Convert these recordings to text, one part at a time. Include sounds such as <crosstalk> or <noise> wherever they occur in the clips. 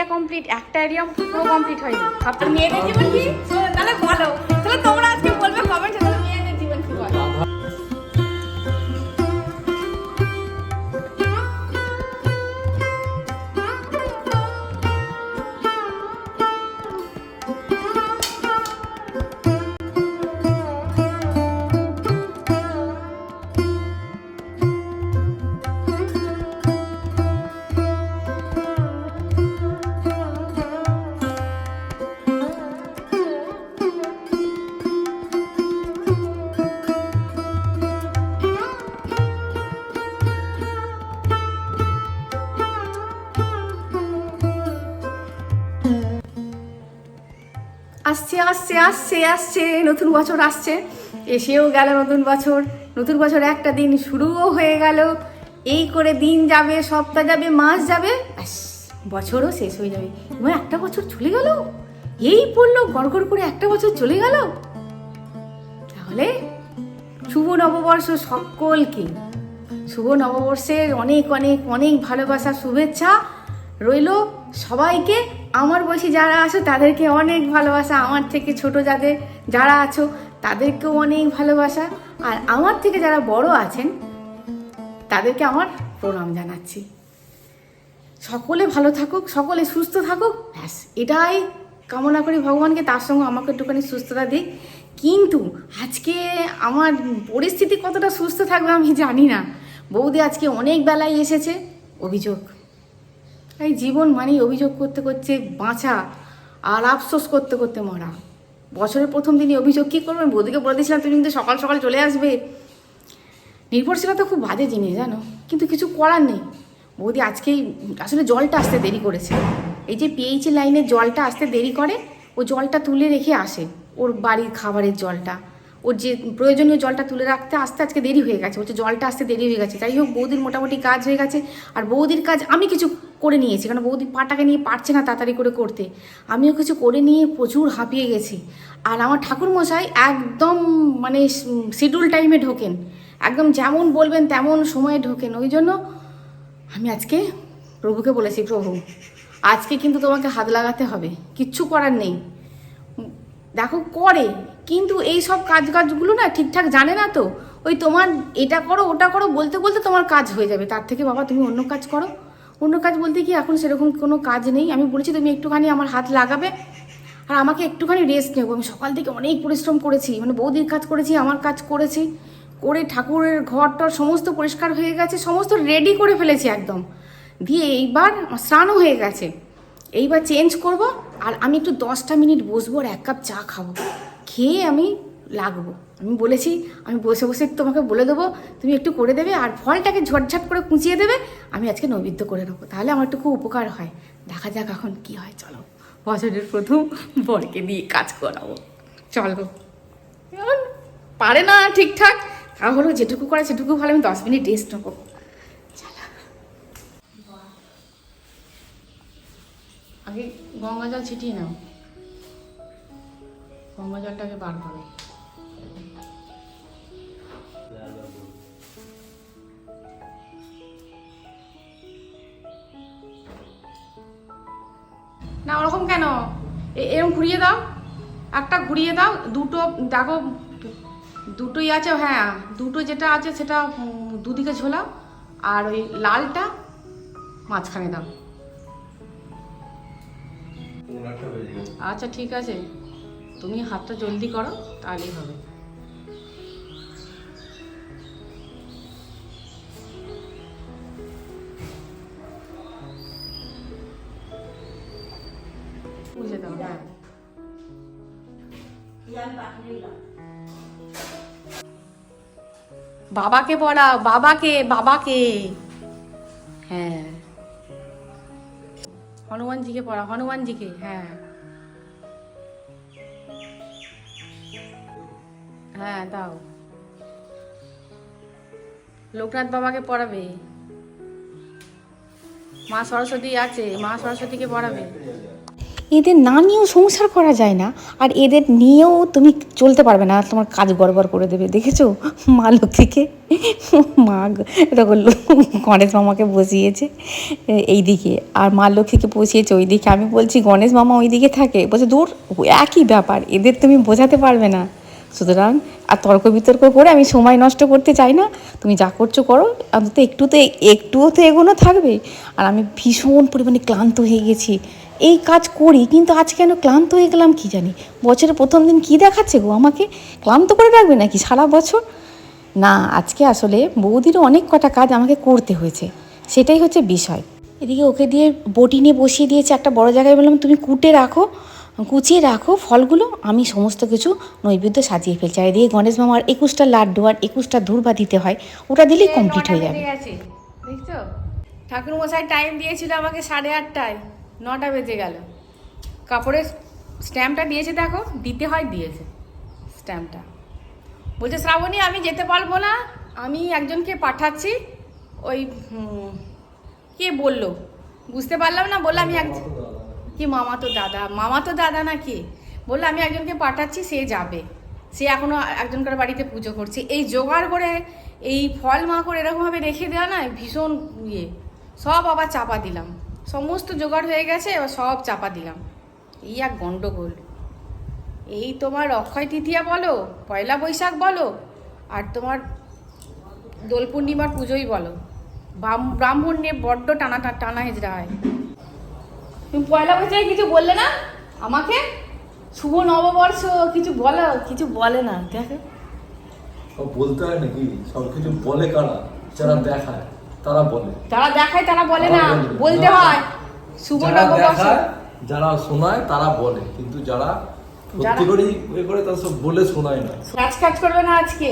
Area complete একটা area পুরো complete হয়নি। আপনার মেয়েদের জীবন কি? তাহলে বলো। তাহলে তোমরা আজকে বলবে কমেন্ট আসছে আসছে আসছে আসছে, নতুন বছর আসছে। এসেও গেল নতুন বছর। নতুন বছর একটা দিন শুরুও হয়ে গেল। এই করে দিন যাবে, সপ্তাহ যাবে, মাস যাবে বছরও শেষ হয়ে যাবে। এবার একটা বছর চলে গেল? এই পড়ল গড়গড় করে একটা বছর চলে গেল? তাহলে শুভ নববর্ষ সকলকে। শুভ নববর্ষের অনেক অনেক অনেক ভালোবাসা, শুভেচ্ছা। রইল। সবাইকে, আমার বয়সী যারা আছো, তাদেরকে অনেক ভালোবাসা। আমার থেকে ছোট যাদের, যারা আছো, তাদেরকেও অনেক ভালোবাসা। আর আমার থেকে যারা বড় আছেন, তাদেরকে আমার প্রণাম জানাচ্ছি। সকলে ভালো থাকুক, সকলে সুস্থ থাকুক, ব্যাস, এটাই কামনা করি ভগবানকে। তার সঙ্গে আমাকে একটুখানি সুস্থতা দিক। কিন্তু আজকে আমার পরিস্থিতি কতটা সুস্থ থাকবে আমি জানি না। বৌদি আজকে অনেক বেলায় এসেছে, অভিযোগ। এই জীবন মানেই অভিযোগ করতে করতে বাঁচা আর আফসোস করতে করতে মরা। বছরের প্রথম দিনই অভিযোগ কী করবেন বৌদিকে বলে দিয়েছিলাম, তুমি কিন্তু সকাল সকাল চলে আসবে। নির্ভরশীলতা খুব বাজে জিনিস, জানো? কিন্তু কিছু করার নেই। বৌদি আজকেই, আসলে জলটা আসতে দেরি করেছে। এই যে পিএইচ লাইনের জলটা আসতে দেরি করে, ও জলটা তুলে রেখে আসে। ওর বাড়ির খাবারের জলটা, ওর যে প্রয়োজনীয় জলটা তুলে রাখতে আসতে আজকে দেরি হয়ে গেছে। বলছে জলটা আসতে দেরি হয়ে গেছে। যাই হোক, বৌদির মোটামুটি কাজ হয়ে গেছে। আর বৌদির কাজ, আমি কিছু করে নিয়েছি কারণ বৌদি পাটাকে নিয়ে পারছে না তাড়াতাড়ি করে করতে? আমিও কিছু করে নিয়ে প্রচুর হাঁপিয়ে গেছি। আর আমার ঠাকুরমশাই একদম মানে শিডিউল টাইমে ঢোকেন। একদম যেমন বলবেন তেমন সময়ে ঢোকেন। ওই জন্য আমি আজকে প্রভুকে বলেছি, প্রভু, আজকে কিন্তু তোমাকে হাত লাগাতে হবে। কিচ্ছু করার নেই। দেখো, করে। কিন্তু এই সব কাজ কাজগুলো না ঠিকঠাক জানে না তো। ওই তোমার এটা করো, ওটা করো বলতে বলতে তোমার কাজ হয়ে যাবে। তার থেকে বাবা, তুমি অন্য কাজ করো। অন্য কাজ বলতে কি এখন সেরকম কোনো কাজ নেই। আমি বলেছি, তুমি একটুখানি আমার হাত লাগাবে আর আমাকে একটুখানি রেস্ট নেব। আমি সকাল থেকে অনেক পরিশ্রম করেছি মানে বৌদির কাজ করেছি, আমার কাজ করেছি, করে ঠাকুরের ঘরটার সমস্ত পরিষ্কার হয়ে গেছে, সমস্ত রেডি করে ফেলেছি একদম। দিয়ে এইবার স্নানও হয়ে গেছে। এইবার চেঞ্জ করব আর আমি একটু দশটা মিনিট বসবো আর এক কাপ চা খাব। খেয়ে আমি লাগবো। আমি বলেছি, আমি বসে বসে তোমাকে বলে দেবো, তুমি একটু করে দেবে আর ফলটাকে ঝটঝট করে কুঁচিয়ে দেবে, আমি আজকে নৈবেদ্য করে নেব। তাহলে আমার একটু খুব উপকার হয়। দেখা যাক এখন কি হয়, চলো। বছরের প্রথম বরকে দিয়ে কাজ করাবো। চলো পারে না ঠিকঠাক। তাহলে যেটুকু করে সেটুকু ভালো, আমি দশ মিনিট রেস্ট নেব। আগে গঙ্গা জল ছিটিয়ে নাও। গঙ্গা জলটাকে বার করো। না ওরকম কেন? এ- এরকম ঘুরিয়ে দাও। একটা ঘুরিয়ে দাও দুটো দেখো দুটোই আছে হ্যাঁ দুটো যেটা আছে সেটা দুদিকে ঝোলাও আর ওই লালটা মাঝখানে দাও। আচ্ছা ঠিক আছে। তুমি হাতটা জলদি করো তাহলেই হবে। বাবাকে পড়াও বাবাকে বাবাকে। হ্যাঁ। হনুমানজিকে পড়া হনুমানজিকে হ্যাঁ। হ্যাঁ দাও। লোকনাথ বাবাকে পড়াবে। মা সরস্বতী আছে, মা সরস্বতীকে পড়াবে। এদের না নিয়েও সংসার করা যায় না। আর এদের নিয়েও তুমি চলতে পারবে না, তোমার কাজ গড়বড় করে দেবে। দেখেছ? মা লক্ষ্মীকে? মা গ- এরকম লো- গণেশ মামাকে বসিয়েছে এই দিকে আর মা লক্ষ্মীকে বসিয়েছে ওই দিকে আমি বলছি, গণেশ মামা ওই দিকে থাকে। বলছে, দূর একই ব্যাপার, এদের তুমি বোঝাতে পারবে না। সুতরাং, আর তর্ক বিতর্ক করে আমি সময় নষ্ট করতে চাই না। তুমি যা করছ করো, অন্তত একটু তো একটুও তো এগোনো থাকবে। আর আমি ভীষণ পরিমাণে ক্লান্ত হয়ে গেছি। এই কাজ করি কিন্তু আজ কেন ক্লান্ত হয়ে গেলাম কি জানি? বছরের প্রথম দিন কি দেখাচ্ছে গো আমাকে? ক্লান্ত করে রাখবে নাকি সারা বছর? না আজকে আসলে বৌদিরও অনেক কটা কাজ আমাকে করতে হয়েছে। সেটাই হচ্ছে বিষয়। এদিকে ওকে দিয়ে বটি নিয়ে বসিয়ে দিয়েছে একটা বড় জায়গায় বললাম তুমি কুটে রাখো কুচিয়ে রাখো ফলগুলো আমি সমস্ত কিছু নৈবেদ্য সাজিয়ে ফেলছি। আর এদিকে গণেশ মামার একুশটা লাড্ডু আর একুশটা ধূরবা দিতে হয় ওটা দিলেই কমপ্লিট হয়ে যাবে। দেখছ? ঠাকুর মশাই টাইম দিয়েছিল আমাকে সাড়ে আটটায়। নটা বেজে গেল। কাপড়ের স্ট্যাম্পটা দিয়েছে দেখো দিতে হয় দিয়েছে স্ট্যাম্পটা। বলছে শ্রাবণী আমি যেতে পারব না আমি একজনকে পাঠাচ্ছি। ওই কে বলল? বুঝতে পারলাম না বলল আমি এক কি মামা তো দাদা? মামা তো দাদা না কি? বলল আমি একজনকে পাঠাচ্ছি সে যাবে। সে এখনও একজনকার বাড়িতে পুজো করছে। এই জোগাড় করে এই ফল মাকড় এরকমভাবে রেখে দেওয়া না ভীষণ ইয়ে। সব আবার চাপা দিলাম। সমস্ত জোগাড় হয়ে গেছে, এবার সব চাপা দিলাম। এই এক গন্ডগোল। এই তোমার অক্ষয় তৃতীয়া বলো, পয়লা বৈশাখ বলো, আর তোমার দোল পূর্ণিমার পুজোই বলো। ব্রাহ্ম- ব্রাহ্মণ নিয়ে বড্ড টানা টানা হেজরা হয়। তুমি পয়লা বৈশাখে কিছু বললে না? আমাকে? শুভ নববর্ষ, কিছু বলো, কিছু বলে না, দেখো। বলতে হয় নাকি? সব কিছু বলে কারা? যারা দেখায়। তারা বলে। দেখায় তারা বলে না বলতে হয়। শুভ নববর্ষ যারা শোনায় তারা বলে। কিন্তু যারা সত্যি করে করে তারা সব বলে শোনায় না। কাজ কাজ করবে না আজকে।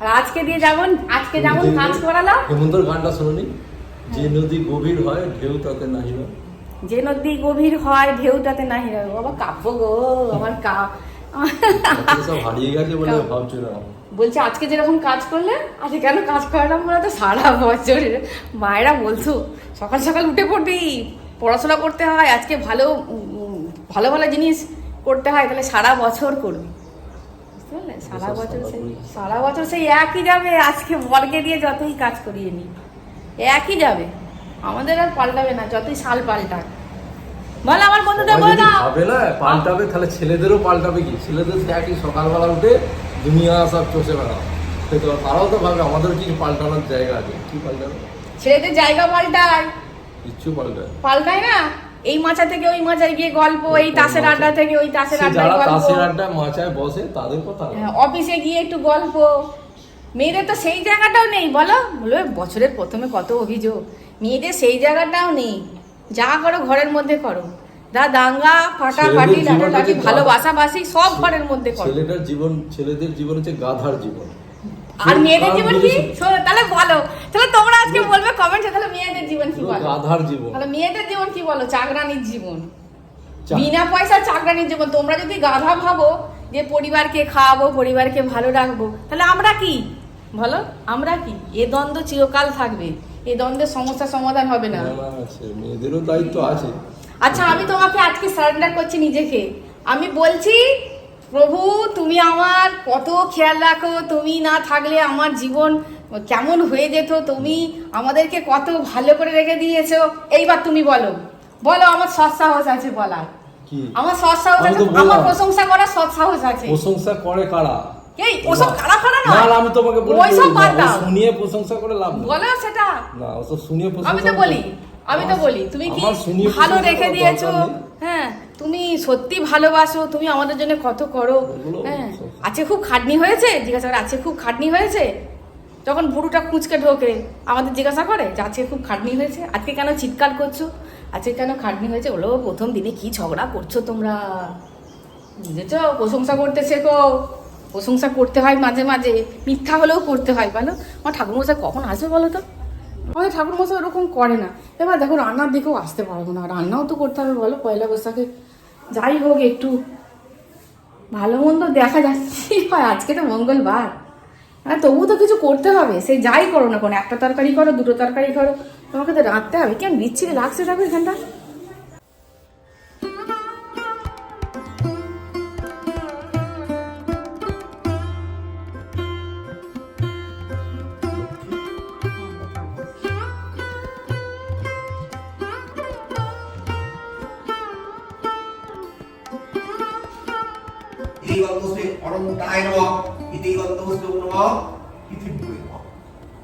আর আজকে দিয়ে যেমন আজকে যেমন কাজ করালাম। হেমন্তর গানটা শুনুনি? যে নদী গভীর হয় ঢেউ তাতে নাহিল যে নদী গভীর হয় ঢেউ তাতে না হিরা বাবা কাব্য গো আমার কা সব হারিয়ে গেছে বলে না? বলছে আজকে যেরকম কাজ করলে আজকে কেন কাজ করালাম বলে তো? সারা বছর। মায়েরা বলতো সকাল সকাল উঠে পড়বি পড়াশোনা করতে হয় আজকে ভালো ভালো ভালো জিনিস করতে হয় তাহলে সারা বছর করবি। বুঝতে পারলে? সারা বছর সেই সারা বছর সেই একই যাবে আজকে বর্গে দিয়ে যতই কাজ করিয়ে নি একই যাবে। আমাদের আর পাল্টাবে না যতই সাল পাল্টাক। বল আমার বন্ধুটা বলে না। পাল্টাবে তাহলে ছেলেদেরও পাল্টাবে কি? ছেলেদের একই সকালবেলা উঠে দুনিয়া সব চষে বেড়াও। তো তারাও তো ভাবে আমাদের কি পাল্টানোর জায়গা আছে। কি পাল্টাবে? ছেলেদের জায়গা পাল্টায়। কিচ্ছু পাল্টায়। পাল্টায় না? এই মাচা থেকে ওই মাচায় গিয়ে গল্প এই তাসের আড্ডা থেকে ওই তাসের যারা গল্প। তাসের আড্ডা মাচায় বসে তাদের কথা হ্যাঁ, অফিসে গিয়ে একটু গল্প। মেয়েদের তো সেই জায়গাটাও নেই বলো। বলবে বছরের প্রথমে কত অভিযোগ। মেয়েদের সেই জায়গাটাও নেই। যা করো ঘরের মধ্যে করো। দা দাঙ্গা ফাটাফাটি ছেলেদের জীবনটা ডাটাডাটি যে ভালোবাসা বাসি সব ঘরের মধ্যে করো। ছেলেটার জীবন ছেলেদের জীবন হচ্ছে গাধার জীবন। আর মেয়েদের জীবন কি? তাহলে বলো। তাহলে তোমরা আজকে বলবে কমেন্টে তাহলে মেয়েদের জীবন কি বলো? গাধার জীবন। তাহলে মেয়েদের জীবন কি বলো? চাকরানির জীবন। বিনা পয়সা চাকরানির জীবন। তোমরা যদি গাধা ভাবো যে পরিবারকে খাওয়াবো পরিবারকে ভালো রাখব তাহলে আমরা কি? বলো আমরা কি? এ দ্বন্দ্ব চিরকাল থাকবে। এ দ্বন্দ্বের সমস্যা সমাধান হবে না। সে মেয়েদেরও দায়িত্ব আছে। আচ্ছা আমি তোমাকে আজকে সারেন্ডার করছি নিজেকে। আমি বলছি প্রভু তুমি আমার কত খেয়াল রাখো তুমি না থাকলে আমার জীবন কেমন হয়ে যেত তুমি আমাদেরকে কত ভালো করে রেখে দিয়েছ। এইবার তুমি বলো। বলো আমার সৎ সাহস আছে বলার। আমার সৎ সাহস আছে আমার প্রশংসা করার সৎ সাহস আছে। প্রশংসা করে কারা? এই ওসব না। আমি তোমাকে বলি ওইসব বাদ দাও। শুনিয়ে প্রশংসা করে লাভ বলো সেটা। না ওসব শুনিয়ে প্রশংসা আমি তো বলি আমি তো বলি তুমি কি ভালো রেখে দিয়েছ? হ্যাঁ তুমি সত্যি ভালোবাসো তুমি আমাদের জন্য কত করো। হ্যাঁ আজকে খুব খাটনি হয়েছে? জিজ্ঞাসা করে আজকে খুব খাটনি হয়েছে? যখন বুড়োটা খুঁচকে ঢোকে আমাদের জিজ্ঞাসা করে যে আজকে খুব খাটনি হয়েছে? আজকে কেন চিৎকার করছ? আজকে কেন খাটনি হয়েছে? বলো প্রথম দিনে কি ঝগড়া করছ তোমরা? বুঝেছ প্রশংসা করতে শেখো। প্রশংসা করতে হয় মাঝে মাঝে মিথ্যা হলেও করতে হয় বলো। আমার ঠাকুরমশাই কখন আসবে বলো তো? আমাদের ঠাকুর মশাই ওরকম করে না। এবার দেখো রান্নার দিকেও আসতে পারব না, রান্নাও তো করতে হবে বলো, পয়লা বৈশাখে যাই হোক একটু ভালো মন্দ দেখা যাচ্ছে। <laughs> হয়, আজকে তো মঙ্গলবার। হ্যাঁ তবুও তো কিছু করতে হবে, সে যাই করো না কোনো, একটা তরকারি করো, দুটো তরকারি করো। তোমাকে তো রাঁধতে হবে কেন বিচ্ছিরি লাগছে ঠাকুর এখানটা? ইতি গন্তব্যে অনন্তায় নম। ইতি গন্তব্যে নম। পৃথিবী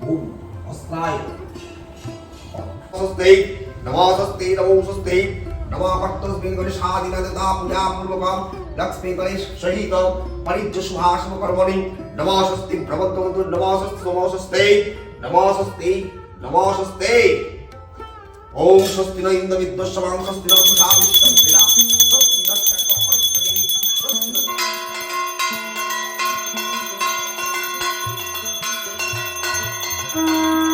ওম অস্তায় স্বস্তি নমঃ। স্বস্তি নমঃ স্বস্তি নমঃ পত্তস্মিং গণেশাদিনাদতা পূজা পূর্বকম লক্ষ্মী গণেশ সহিত পরিজ্য শুভাশুভ কর্মণি নমঃ স্বস্তি প্রবদ্ধমন্তু নমঃ স্বস্তি নমঃ স্বস্তি নমঃ স্বস্তি নমঃ স্বস্তি ওম স্বস্তি ন ইন্দ্র বিদ্বস্বাং স্বস্তি ন পুষা বিশ্বম নমো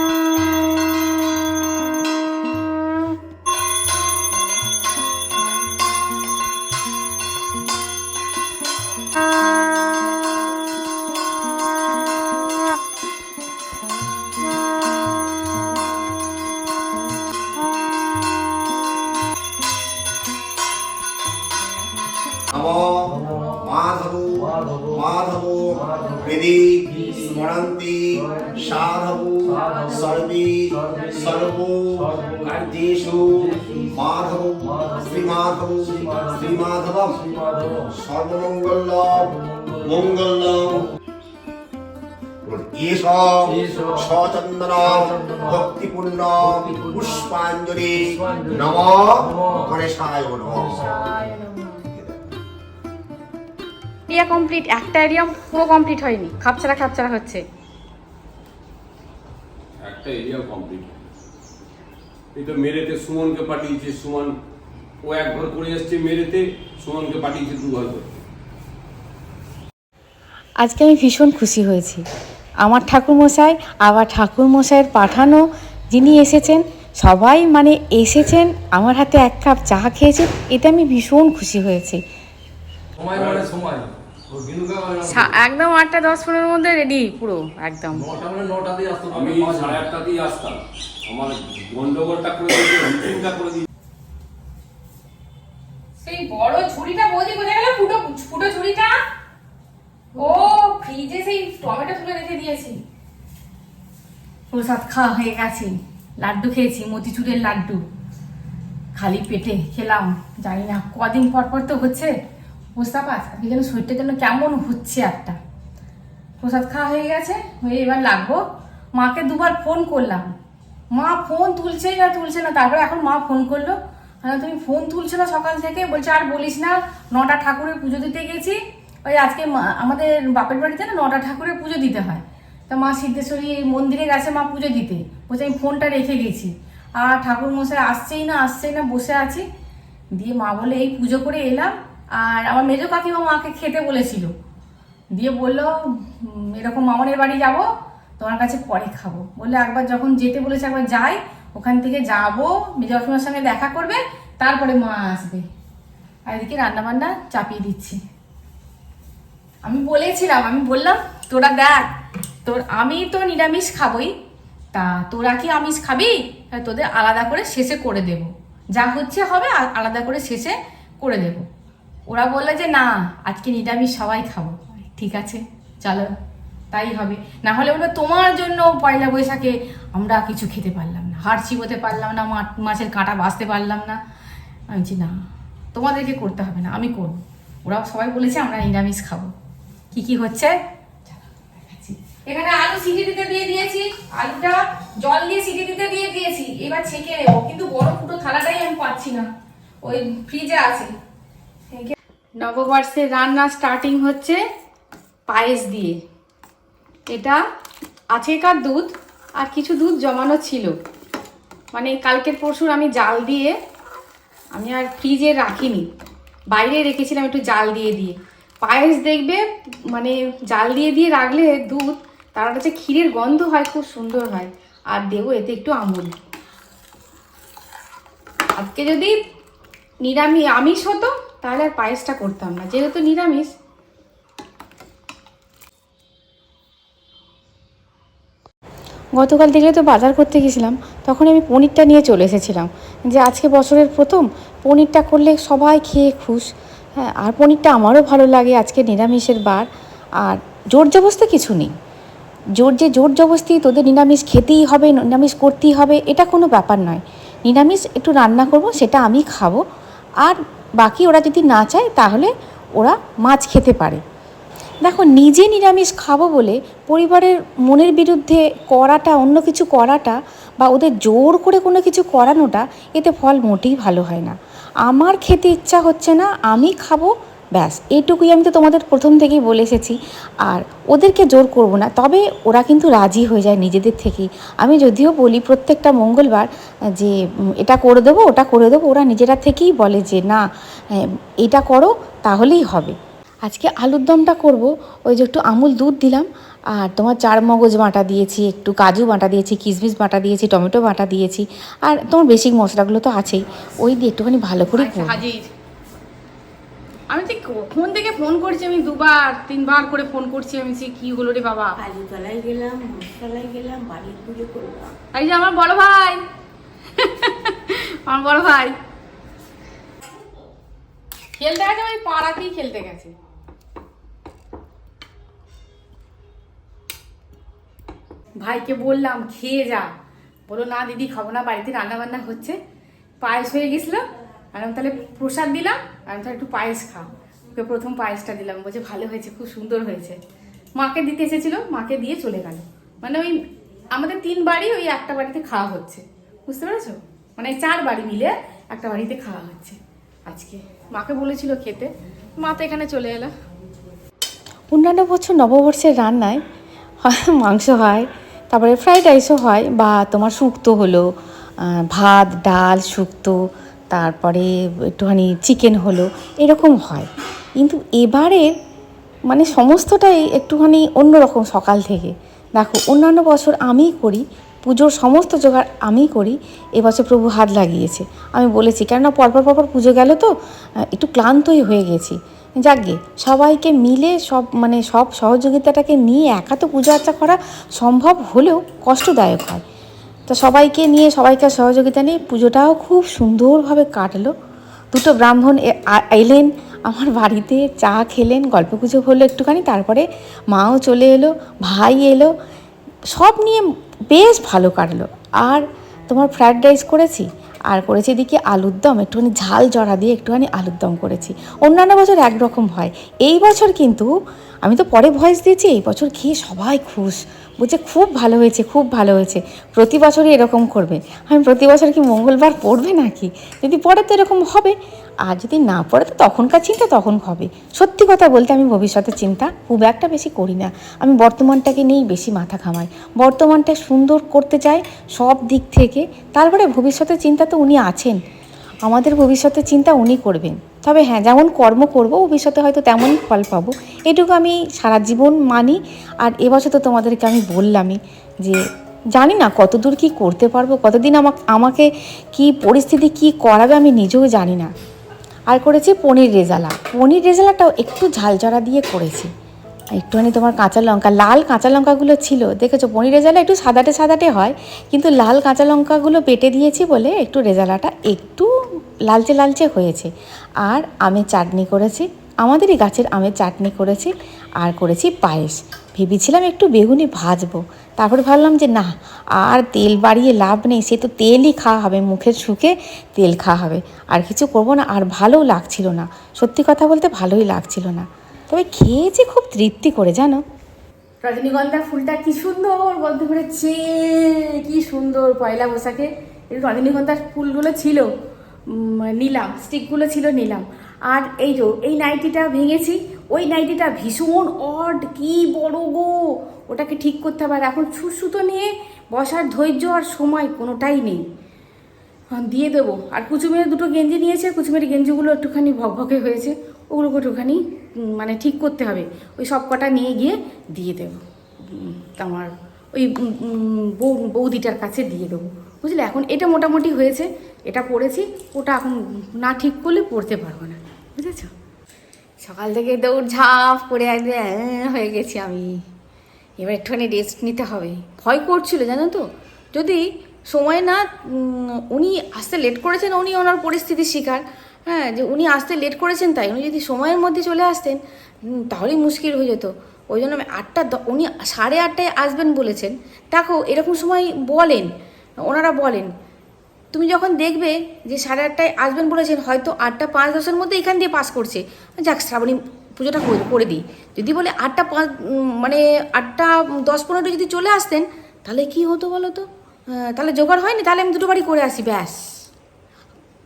ভক্তিপূর্ণ পুষ্পাঞ্জলি নম গণেশায় এরিয়া কমপ্লিট একটা এরিয়া পুরো কমপ্লিট হয়নি। খাপছাড়া খাপছাড়া হচ্ছে। একটা এরিয়া কমপ্লিট এই তো মেরেতে সুমনকে পাঠিয়েছে সুমন। ও এক ঘর করে এসছে মেরেতে সুমনকে পাঠিয়েছে দু ঘর করে। আজকে আমি ভীষণ খুশি হয়েছি। আমার ঠাকুরমশাই আবার ঠাকুরমশাইয়ের পাঠানো যিনি এসেছেন সবাই মানে এসেছেন আমার হাতে এক কাপ চা খেয়েছে এতে আমি ভীষণ খুশি হয়েছি। সময় মানে একদম আটটা দশ পনেরোর মধ্যে রেডি পুরো একদম। মানে সেই বড় ছুরিটা বৌদি কোথায় গেল? ফুটো ফুটো ছুরিটা? ও, ফ্রিজে সেই টমেটো তুলে রেখে দিয়েছি। প্রসাদ খাওয়া হয়ে গেছে। লাড্ডু খেয়েছি, মতিচুরের লাড্ডু। খালি পেটে খেলাম, জানি না কদিন পর পর তো হচ্ছে। বুঝতে পারছ আজকে যেন শরীরটা যেন কেমন হচ্ছে একটা। প্রসাদ খাওয়া হয়ে গেছে, হয়ে এবার লাগবো। মাকে দুবার ফোন করলাম। মা ফোন তুলছেই না তুলছে না, তারপরে এখন মা ফোন করল। তুমি ফোন তুলছো না সকাল থেকে? বলছে, আর বলিস না, নটা ঠাকুরের পুজো দিতে গেছি। ওই আজকে আমাদের বাপের বাড়িতে না নটা ঠাকুরের পুজো দিতে হয়। তা মা সিদ্ধেশ্বরী মন্দিরে গেছে মা পুজো দিতে। বলছে আমি ফোনটা রেখে গেছি। আর ঠাকুর মশাই আসছেই না আসছেই না, বসে আছি। দিয়ে মা বলে, এই পুজো করে এলাম। আর আমার মেজো কাকিমা মাকে খেতে বলেছিল। দিয়ে বলল এরকম মামনের বাড়ি যাব, তোমার কাছে পরে খাব। বললে, একবার যখন যেতে বলেছে একবার যাই, ওখান থেকে যাব, মেজো কাকিমার সঙ্গে দেখা করবে, তারপরে মা আসবে। আর এদিকে রান্না বান্না চাপিয়ে দিচ্ছি। আমি বলেছিলাম, আমি বললাম, তোরা দেখ, তোর, আমি তো নিরামিষ খাবই, তা তোরা কি আমিষ খাবি? তোদের আলাদা করে শেষে করে দেব। যা হচ্ছে হবে আলাদা করে শেষে করে দেব। ওরা বলল যে, না, আজকে নিরামিষ সবাই খাব। ঠিক আছে, চলো, তাই হবে। না হলে বলল তোমার জন্য পয়লা বৈশাখে আমরা কিছু খেতে পারলাম না, হাড় চিবোতে পারলাম না মাছের কাঁটা বাঁচতে পারলাম না। আমি বলছি, না, তোমাদেরকে করতে হবে না, আমি করব। ওরা সবাই বলেছে, আমরা নিরামিষ খাব। কি কি হচ্ছে? এখানে আলু সিটি দিতে দিয়ে দিয়েছি, আলুটা জল দিয়ে সিটি দিতে দিয়ে দিয়েছি, এবার ছেঁকে নেব। কিন্তু বড় ফুটো থালাটাই আমি পাচ্ছি না। ওই ফ্রিজে আছে। নববর্ষের রান্না স্টার্টিং হচ্ছে পায়েস দিয়ে। এটা আছেকার দুধ, আর কিছু দুধ জমানো ছিল। মানে কালকের পরশুর আমি জাল দিয়ে, আমি আর ফ্রিজে রাখিনি। বাইরে রেখেছিলাম একটু জাল দিয়ে দিয়ে। পায়েস দেখবে মানে জাল দিয়ে দিয়ে রাখলে দুধ, তার কাছে ক্ষীরের গন্ধ হয়, খুব সুন্দর হয়। আর দেবো এতে একটু আমুল। আজকে যদি নিরামিষ আমিষ হতো, তাহলে আর পায়েসটা করতাম না, যেহেতু নিরামিষ। গতকাল দেখলে তো বাজার করতে গেছিলাম, তখন আমি পনিরটা নিয়ে চলে এসেছিলাম। যে আজকে বছরের প্রথম, পনিরটা করলে সবাই খেয়ে খুশ। হ্যাঁ আর পনিরটা আমারও ভালো লাগে, আজকে নিরামিষের বার। আর জোর জবস্তি কিছু নেই। জোর যে জোর জবস্তি তোদের নিরামিষ খেতেই হবে, নিরামিষ করতেই হবে, এটা কোনো ব্যাপার নয়। নিরামিষ একটু রান্না করব, সেটা আমি খাব। আর বাকি ওরা যদি না চায়, তাহলে ওরা মাছ খেতে পারে। দেখো, নিজে নিরামিষ খাব বলে পরিবারের মনের বিরুদ্ধে করাটা, অন্য কিছু করাটা বা ওদের জোর করে কোনো কিছু করানোটা, এতে ফল মোটেই ভালো হয় না। আমার খেতে ইচ্ছা হচ্ছে না, আমি খাব, ব্যাস এইটুকুই আমি তো তোমাদের প্রথম থেকেই বলে এসেছি। আর ওদেরকে জোর করব না, তবে ওরা কিন্তু রাজি হয়ে যায় নিজেদের থেকেই। আমি যদিও বলি প্রত্যেকটা মঙ্গলবার যে এটা করে দেবো, ওটা করে দেবো, ওরা নিজেরা থেকেই বলে যে, না এটা করো, তাহলেই হবে। আজকে আলুর দমটা করব, ওই যে একটু আমুল দুধ দিলাম আর তোমার চার মগজ বাটা দিয়েছি একটু কাজু বাটা দিয়েছি কিশমিশ বাটা দিয়েছি টমেটো বাটা দিয়েছি আর তোমার বেসিক মশলাগুলো তো আছেই। ওই দিয়ে একটুখানি ভালো করে আমি তো কখন থেকে ফোন করছি আমি দুবার তিনবার করে ফোন করছি আমি সে কি হলো রে বাবা। কালীতলায় গেলাম মশলায় গেলাম বাড়ির পুজো করলাম। এই যে আমার বড় ভাই। আমার বড় ভাই। খেলতে গেছে ওই পাড়াতেই খেলতে গেছে। ভাইকে বললাম, খেয়ে যা। বলো না দিদি, খাব না, বাড়িতে রান্না বান্না হচ্ছে। পায়েস হয়ে গেছিল। আর আমি তাহলে প্রসাদ দিলাম, আর তাহলে একটু পায়েস খাও। ওকে প্রথম পায়েসটা দিলাম। বলছে, ভালো হয়েছে, খুব সুন্দর হয়েছে। মাকে দিতে এসেছিল, মাকে দিয়ে চলে গেল। মানে ওই আমাদের তিন বাড়ি ওই একটা বাড়িতে খাওয়া হচ্ছে। বুঝতে পেরেছ? মানে চার বাড়ি মিলে একটা বাড়িতে খাওয়া হচ্ছে আজকে। মাকে বলেছিল খেতে। মা তো এখানে চলে এলো। অন্যান্য বছর নববর্ষের রান্নায় মাংস হয় তারপরে ফ্রাইড রাইসও হয় বা তোমার শুক্তো হলো ভাত, ডাল, শুক্তো, তারপরে একটুখানি চিকেন হলো, এরকম হয়। কিন্তু এবারে মানে সমস্তটাই একটুখানি অন্যরকম সকাল থেকে। দেখো, অন্যান্য বছর আমিই করি, পুজোর সমস্ত জোগাড় আমিই করি, এবছর প্রভু হাত লাগিয়েছে। আমি বলেছি, কেননা পরপর পরপর পুজো গেল তো একটু ক্লান্তই হয়ে গেছি। যাকগে সবাইকে মিলে সব মানে সব সহযোগিতাটাকে নিয়ে একা তো পূজা আর্চা করা সম্ভব হলেও কষ্টদায়ক হয়। তো সবাইকে নিয়ে, সবাইকার সহযোগিতা নিয়ে পুজোটাও খুব সুন্দরভাবে কাটলো। দুটো ব্রাহ্মণ এলেন, আমার বাড়িতে চা খেলেন গল্প গুজব হলো একটুখানি, তারপরে মাও চলে এলো, ভাই এলো, সব নিয়ে বেশ ভালো কাটলো। আর তোমার ফ্রায়েড রাইস করেছি? আর করেছি এদিকে আলুর দম, একটুখানি ঝাল জড়া দিয়ে একটুখানি আলুর দম করেছি। অন্যান্য বছর একরকম হয়। এই বছর কিন্তু আমি তো পরে ভয়েস দিয়েছি, এই বছর খেয়ে সবাই খুশ। বলছে, খুব ভালো হয়েছে, খুব ভালো হয়েছে। প্রতি বছরই এরকম করবে। আমি প্রতি বছর কি মঙ্গলবার পড়বে নাকি? যদি পড়ে তো এরকম হবে। আর যদি না পড়ে, তো তখনকার চিন্তা তখন হবে। সত্যি কথা বলতে আমি ভবিষ্যতের চিন্তা খুব একটা বেশি করি না। আমি বর্তমানটাকে নিয়েই বেশি মাথা ঘামাই। বর্তমানটা সুন্দর করতে চাই সব দিক থেকে। তারপরে ভবিষ্যতের চিন্তা তো উনি আছেন। আমাদের ভবিষ্যতের চিন্তা উনি করবেন। তবে হ্যাঁ যেমন কর্ম করব, ভবিষ্যতে হয়তো তেমনই ফল পাবো। এটুকু আমি সারা জীবন মানি। আর এবছর তো তোমাদেরকে আমি বললামই যে জানি না কতদূর কি করতে পারব, কতদিন আমাকে আমাকে কি পরিস্থিতি কি করাবে আমি নিজেও জানি না। আর করেছি পনির রেজালা। পনির রেজালাটাও একটু ঝালঝরা দিয়ে করেছি। একটুখানি তোমার কাঁচা লঙ্কা, লাল কাঁচা লঙ্কাগুলো ছিল। দেখেছ পনির রেজালা একটু সাদাটে সাদাটে হয়, কিন্তু লাল কাঁচা লঙ্কাগুলো বেটে দিয়েছি বলে একটু রেজালাটা একটু লালচে লালচে হয়েছে। আর আমের চাটনি করেছি, আমাদেরই গাছের আমের চাটনি করেছি, আর করেছি পায়েস। ভেবেছিলাম একটু বেগুনি ভাজবো, তারপরে ভাবলাম যে না, আর তেল বাড়িয়ে লাভ নেই, সে তো তেলই খাওয়া হবে মুখের সুখে তেল খাওয়া হবে। আর কিছু করব না, আর ভালোও লাগছিল না। সত্যি কথা বলতে ভালোই লাগছিল না। তবে খেয়েছি খুব তৃপ্তি করে, জানো? রজনীগন্ধা ফুলটা কি সুন্দর, গন্ধ করেছে কি সুন্দর, পয়লা বৈশাখে। রজনীগন্ধার ফুলগুলো ছিল নিলাম, স্টিকগুলো ছিল নিলাম। আর এই যে, এই নাইটিটা ভেঙেছি, ওই নাইটিটা ভীষণ অড, কি বড় গো! ওটাকে ঠিক করতে হবে। আর এখন সুসুতো নিয়ে বসার ধৈর্য আর সময় কোনোটাই নেই। দিয়ে দেবো। আর কুচুমের দুটো গেঞ্জি নিয়েছে, কুচুমের গেঞ্জিগুলো একটুখানি ভকভকে হয়েছে। ওগুলোকে একটুখানি মানে ঠিক করতে হবে। ওই সব কটা নিয়ে গিয়ে দিয়ে দেবো। আমার ওই বৌ বৌদিটার কাছে দিয়ে দেবো। বুঝলে? এখন এটা মোটামুটি হয়েছে। এটা পড়েছি। ওটা এখন না ঠিক করলে পড়তে পারব না। বুঝেছ? সকাল থেকে দৌড় ঝাঁপ করে একদম হয়ে গেছি আমি। এবার একটুখানি রেস্ট নিতে হবে। ভয় করছিল, জানো তো? যদি সময় না উনি আসতে লেট করেছেন, উনি ওনার পরিস্থিতির শিকার। হ্যাঁ যে উনি আসতে লেট করেছেন তাই। উনি যদি সময়ের মধ্যে চলে আসতেন তাহলেই মুশকিল হয়ে যেত। ওই জন্য আমি আটটা উনি সাড়ে আটটায় আসবেন বলেছেন। দেখো, এরকম সময় বলেন, ওনারা বলেন। তুমি যখন দেখবে যে সাড়ে আটটায় আসবেন বলেছেন, হয়তো আটটা পাঁচ দশের মধ্যে এখান দিয়ে পাস করছে। যাক, শ্রাবণী পুজোটা করে- দিই। যদি বলে আটটা পাঁচ মানে আটটা দশ পনেরো যদি চলে আসতেন, তাহলে কি হতো বলো তো? তাহলে জোগাড় হয়নি? তাহলে আমি দুটো বাড়ি করে আসি, ব্যাস।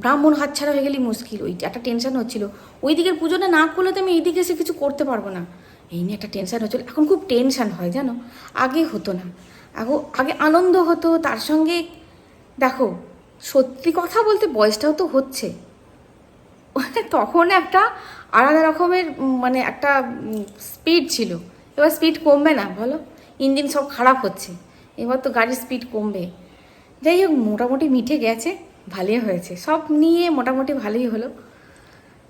ব্রাহ্মণ হাতছাড়া হয়ে গেলেই মুশকিল। ওই একটা টেনশন হচ্ছিল। ওই দিকের পুজোটা না করলে তো আমি এই দিকে এসে কিছু করতে পারব না। এই নিয়ে একটা টেনশন হচ্ছিল। এখন খুব টেনশন হয়, জানো? আগে হতো না। আগে আগে আনন্দ হতো, তার সঙ্গে দেখো, সত্যি কথা বলতে বয়সটাও তো হচ্ছে। <laughs> তখন একটা আলাদা রকমের মানে একটা স্পিড ছিল। এবার স্পিড কমবে না, বলো? ইঞ্জিন সব খারাপ হচ্ছে। এবার তো গাড়ির স্পিড কমবে। যাই হোক, মোটামুটি মিটে গেছে। ভালোই হয়েছে। সব নিয়ে মোটামুটি ভালোই হলো।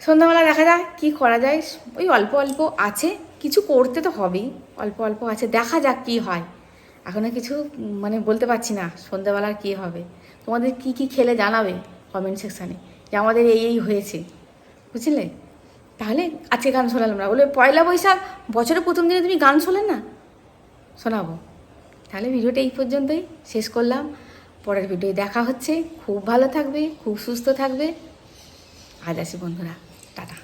সন্ধ্যাবেলা দেখা যাক কী করা যায়। ওই অল্প অল্প আছে, কিছু করতে তো হবেই। অল্প অল্প আছে, দেখা যাক কী হয়। এখনও কিছু মানে বলতে পারছি না সন্ধ্যাবেলার কী হবে। তোমাদের কি কি খেলে জানাবে কমেন্ট সেকশানে যে আমাদের এই এই হয়েছে। বুঝলে? তাহলে আজকে গান শোনালাম না। বলে পয়লা বৈশাখ, বছরের প্রথম দিনে তুমি গান শোনেন না? শোনাবো। তাহলে ভিডিওটা এই পর্যন্তই। শেষ করলাম। পরের ভিডিও দেখা হচ্ছে। খুব ভালো থাকবে খুব সুস্থ থাকবে। আজ আসি বন্ধুরা। টাটা।